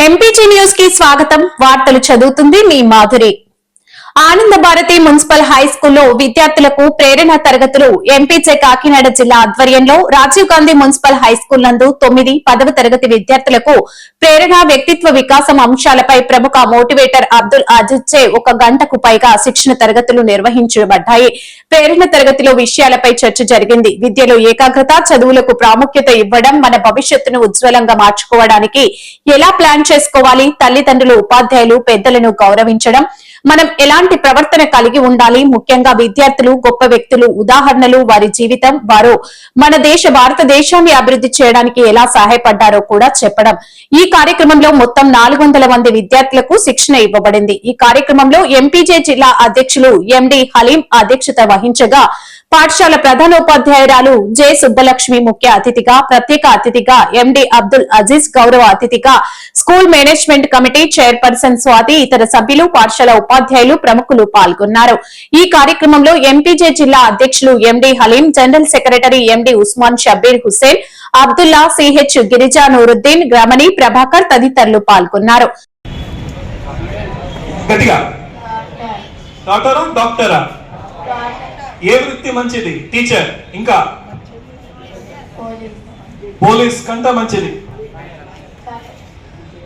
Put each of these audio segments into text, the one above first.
MPG న్యూస్కి స్వాగతం. వార్తలు చదువుతుంది మీ మాధురి. ఆనంద భారతి మున్సిపల్ హై స్కూల్లో విద్యార్థులకు ప్రేరణ తరగతులు ఎంపీజే కాకినాడ జిల్లా ఆధ్వర్యంలో Rajiv Gandhi municipal high school నందు తొమ్మిది పదవ తరగతి విద్యార్థులకు ప్రేరణ వ్యక్తిత్వ వికాసం అంశాలపై ప్రముఖ మోటివేటర్ అబ్దుల్ అజిజ్ చే ఒక గంటకు పైగా శిక్షణ తరగతులు నిర్వహించబడ్డాయి. ప్రేరణ తరగతిలో విషయాలపై చర్చ జరిగింది. విద్యలో ఏకాగ్రత చదువులకు ప్రాముఖ్యత ఇవ్వడం మన భవిష్యత్తును ఉజ్వలంగా మార్చుకోవడానికి ఎలా ప్లాన్ చేసుకోవాలి తల్లిదండ్రులు ఉపాధ్యాయులు పెద్దలను గౌరవించడం మనం ఎలాంటి ప్రవర్తన కలిగి ఉండాలి? ముఖ్యంగా విద్యార్థులు గొప్ప వ్యక్తులు ఉదాహరణలు వారి జీవితం వారు మన దేశ భారతదేశాన్ని అభివృద్ధి చేయడానికి ఎలా సహాయపడ్డారో కూడా చెప్పడం. ఈ కార్యక్రమంలో మొత్తం నాలుగు మంది విద్యార్థులకు శిక్షణ ఇవ్వబడింది. ఈ కార్యక్రమంలో ఎంపీజే జిల్లా అధ్యక్షులు ఎండి హలీం అధ్యక్షత వహించగా పాఠశాల ప్రధానోపాధ్యాయురాలు జె సుబ్బలక్ష్మి ముఖ్య అతిథిగా ప్రత్యేక అతిథిగా ఎండి అబ్దుల్ అజీజ్ గౌరవ అతిథిగా school management committee chairperson Swathi ఇతర సభ్యులు పాఠశాల ఉపాధ్యాయులు ప్రముఖులు పాల్గొన్నారు. ఈ కార్యక్రమంలో ఎంపీజే జిల్లా అధ్యక్షులు MD Haleem general secretary MD Usman Shabbir Hussain Abdullah CH Girija Nooruddin Gramani Prabhakar తదితరులు పాల్గొన్నారు. గట్టిగా. డాక్టరా? డాక్టరా? ఏ వృత్తి మంచిది? టీచర్ ఇంకా? పోలీస్ కంట మంచిది.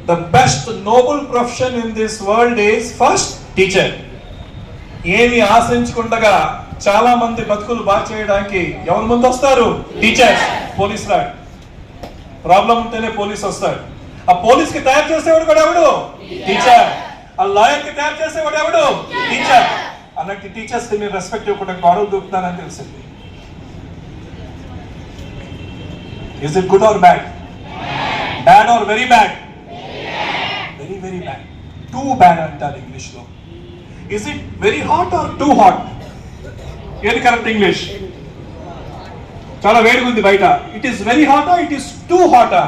The best noble profession in this world is first teacher ఏమి ఆశించుకుండగా చాలా మంది బతుకులు బాగా చేయడానికి ఎవరు ముందు వస్తారు? టీచర్స్ పోలీస్ రాడు ప్రాబ్లం ఉంటేనే పోలీస్ వస్తాడు ఆ పోలీస్కి తయారు చేసేవాడు కూడా ఎవడు? టీచర్ ఆ లాయర్కి తయారు చేసేవాడు ఎవడు? టీచర్ అలాంటి టీచర్స్కి మీరు రెస్పెక్ట్ ఇవ్వకుండా గౌరవం దూకుతానని తెలిసింది. Is it good or bad bad or very bad very very bad too bad అంటారు ఇంగ్లీష్లో is it very hot or too hot ఏది కరెక్ట్ ఇంగ్లీష్? చాలా వేడిగా ఉంది బయట. ఇట్ ఈస్ వెరీ హాటా ఇట్ ఈస్ టూ హాటా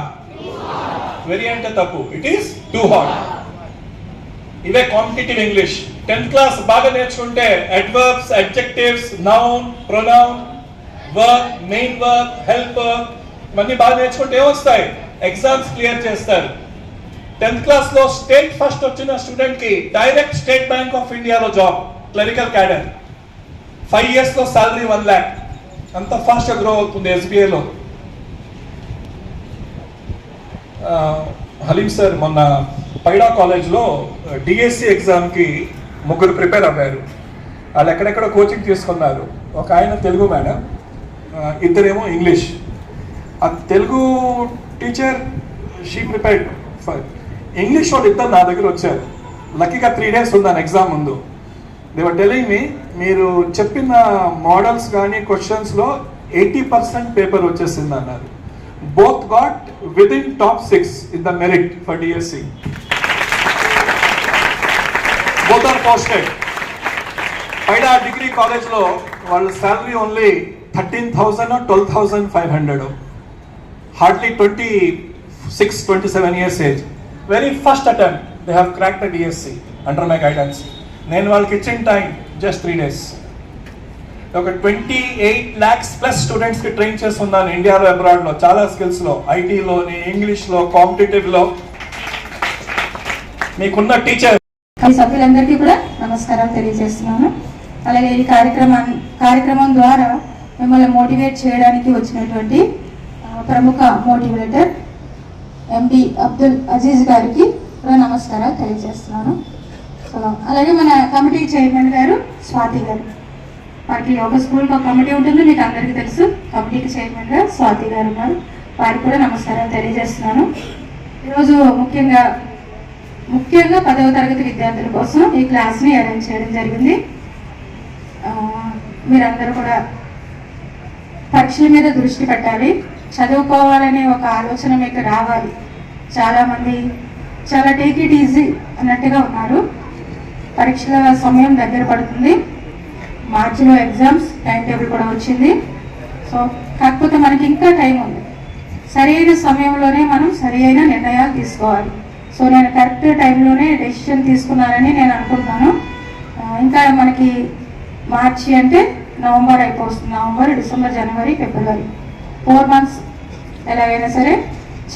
వెరీ అంటే తప్పు. ఇట్ ఈస్ టూ హాట్ ఇవే కాంపిటేటివ్ ఇంగ్లీష్ టెన్త్ క్లాస్ బాగా నేర్చుకుంటే adverbs adjectives noun pronoun work main work help work ఇవన్నీ బాగా నేర్చుకుంటే ఏమొస్తాయి? ఎగ్జామ్స్ క్లియర్ చేస్తారు. టెన్త్ క్లాస్లో స్టేట్ ఫస్ట్ వచ్చిన స్టూడెంట్కి డైరెక్ట్ స్టేట్ బ్యాంక్ ఆఫ్ ఇండియాలో జాబ్ క్లరికల్ క్యాడర్. ఫైవ్ ఇయర్స్లో సాలరీ వన్ ల్యాక్ అంత ఫాస్ట్ గ్రో అవుతుంది ఎస్బీఐలో హలీం సార్ మొన్న పైడా కాలేజ్లో డిఎస్సి ఎగ్జామ్కి ముగ్గురు ప్రిపేర్ అయ్యారు వాళ్ళు ఎక్కడెక్కడ కోచింగ్ తీసుకున్నారు. ఒక ఆయన తెలుగు మేడం ఇద్దరేమో ఇంగ్లీష్. ఆ Telugu teacher she prepared for English వాళ్ళు ఇద్దరు నా దగ్గర వచ్చారు. లక్కీగా త్రీ డేస్ ఉన్నాను ఎగ్జామ్ ముందు. దేవర్ టెలింగ్ మీ మీరు చెప్పిన మోడల్స్ కానీ క్వశ్చన్స్లో ఎయిటీ పర్సెంట్ పేపర్ వచ్చేసింది అన్నారు. Both got with in top six in the merit for DSC both are posted. పైడా degree కాలేజ్లో వాళ్ళ salary only thirteen thousand twelve thousand five hundred. Hardly twenty six twenty seven years age. Very first attempt they have crack the DSC under my guidance నేను వాళ్ళకి ఇచ్చిన time just three days ఒక twenty eight lakhs plus స్టూడెంట్స్కి train చేస్తున్నాను ఇండియాలో అబ్రాడ్లో చాలా స్కిల్స్లో ఐటీలోని ఇంగ్లీష్లో కాంపిటేటివ్లో మీకున్న టీచర్ ఈ సభ్యులందరికీ కూడా నమస్కారం తెలియజేస్తున్నాను. అలాగే ఈ కార్యక్రమాన్ని కార్యక్రమం ద్వారా మిమ్మల్ని మోటివేట్ చేయడానికి వచ్చినటువంటి ప్రముఖ మోటివేటర్ ఎండి అబ్దుల్ అజీజ్ గారికి కూడా నమస్కారాలు తెలియజేస్తున్నాను. అలాగే మన కమిటీ చైర్మన్ గారు స్వాతి గారు. వారికి ఒక స్కూల్కి ఒక కమిటీ ఉంటుంది మీకు అందరికీ తెలుసు. కమిటీకి చైర్మన్ గారు స్వాతి గారు ఉన్నారు. వారికి కూడా నమస్కారాలు తెలియజేస్తున్నాను. ఈరోజు ముఖ్యంగా ముఖ్యంగా పదవ తరగతి విద్యార్థుల కోసం ఈ క్లాస్ని అరేంజ్ చేయడం జరిగింది. మీరందరూ కూడా పరీక్షల మీద దృష్టి పెట్టాలి. చదువుకోవాలనే ఒక ఆలోచన మీకు రావాలి. చాలామంది చాలా టేక్ ఇట్ ఈజీ అన్నట్టుగా ఉన్నారు. పరీక్షల సమయం దగ్గర పడుతుంది. మార్చిలో ఎగ్జామ్స్ టైం టేబుల్ కూడా వచ్చింది. సో కాకపోతే మనకి ఇంకా టైం ఉంది. సరైన సమయంలోనే మనం సరి అయిన నిర్ణయాలు తీసుకోవాలి. సో నేను కరెక్ట్ టైంలోనే డెసిషన్ తీసుకున్నానని నేను అనుకుంటున్నాను. ఇంకా మనకి మార్చి అంటే నవంబర్ అయిపోతుంది. నవంబర్ డిసెంబర్ జనవరి ఫిబ్రవరి. ఫోర్ మంత్స్ ఎలాగైనా సరే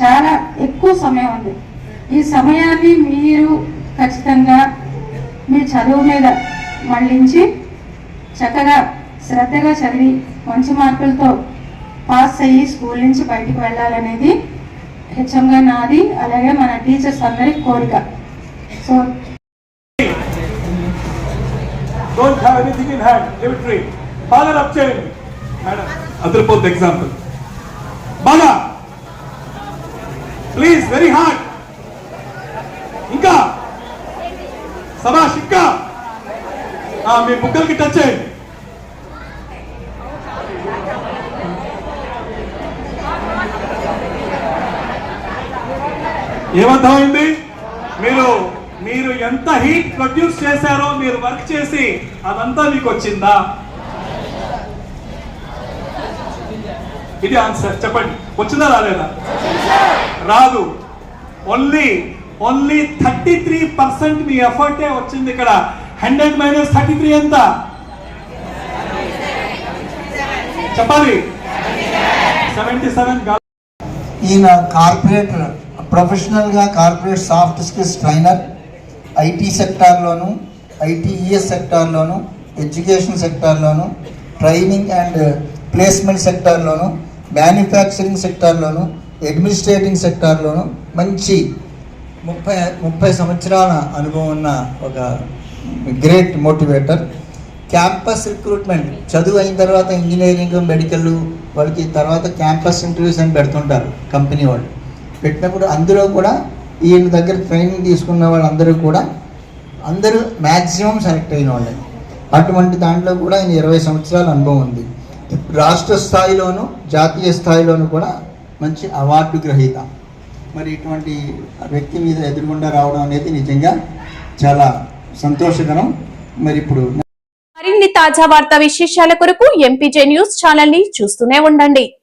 చాలా ఎక్కువ సమయం ఉంది. ఈ సమయాన్ని మీరు ఖచ్చితంగా మీ చదువు మీద మళ్ళించి చక్కగా శ్రద్ధగా చదివి మంచి మార్కులతో పాస్ అయ్యి స్కూల్ నుంచి బయటికి వెళ్ళాలనేది హెచ్ఎంగా నాది అలాగే మన టీచర్స్ అందరి కోరిక. So don't have anything in hand give it free బాగా రబ్ చేయండి మేడం అదిరిపోద్ది ఎగ్జాంపుల్ బాగా ప్లీజ్ వెరీ హార్డ్ ఇంకా సభాష్ ఇంకా మీ బుక్కలకి టచ్ చేయండి. ఏమర్థమైంది? మీరు మీరు ఎంత హీట్ ప్రొడ్యూస్ చేశారో మీరు వర్క్ చేసి అదంతా మీకు వచ్చిందా? ఇది ఆన్సర్ చెప్పండి. వచ్చిందా రాలేదా? రాదు. Only only thirty three percent మీ ఎఫర్టే వచ్చింది ఇక్కడ. హండ్రెడ్ మైనస్ థర్టీ త్రీ ఎంత? చెప్పాలి. సెవెంటీ సెవెన్ ఈయన కార్పొరేటర్ ప్రొఫెషనల్గా corporate soft skills trainer IT సెక్టార్లోను ITES సెక్టార్లోను ఎడ్యుకేషన్ సెక్టార్లోను ట్రైనింగ్ అండ్ ప్లేస్మెంట్ సెక్టార్లోను మ్యానుఫ్యాక్చరింగ్ సెక్టార్లోను అడ్మినిస్ట్రేటింగ్ సెక్టార్లోను మంచి ముప్పై ముప్పై సంవత్సరాల అనుభవం ఉన్న ఒక గ్రేట్ మోటివేటర్. క్యాంపస్ రిక్రూట్మెంట్ చదువు అయిన తర్వాత ఇంజనీరింగ్ మెడికల్ వాళ్ళకి తర్వాత క్యాంపస్ ఇంటర్వ్యూస్ అని పెడుతుంటారు కంపెనీ వాళ్ళు. పెట్టినప్పుడు అందులో కూడా ఈయన దగ్గర ట్రైనింగ్ తీసుకున్న వాళ్ళందరూ కూడా అందరూ మ్యాక్సిమం సెలెక్ట్ అయిన వాళ్ళే. అటువంటి దాంట్లో కూడా ఆయన ఇరవై సంవత్సరాల అనుభవం ఉంది. రాష్ట్ర స్థాయిలోను జాతీయ స్థాయిలోను కూడా మంచి అవార్డు గ్రహీత. మరి ఇటువంటి వ్యక్తి మీద ఎదురుగుండా రావడం అనేది నిజంగా చాలా సంతోషకరం. మరి ఇప్పుడు మరిన్ని తాజా వార్తా విశేషాల కొరకు ఎంపీజే న్యూస్ ఛానల్ని చూస్తూనే ఉండండి.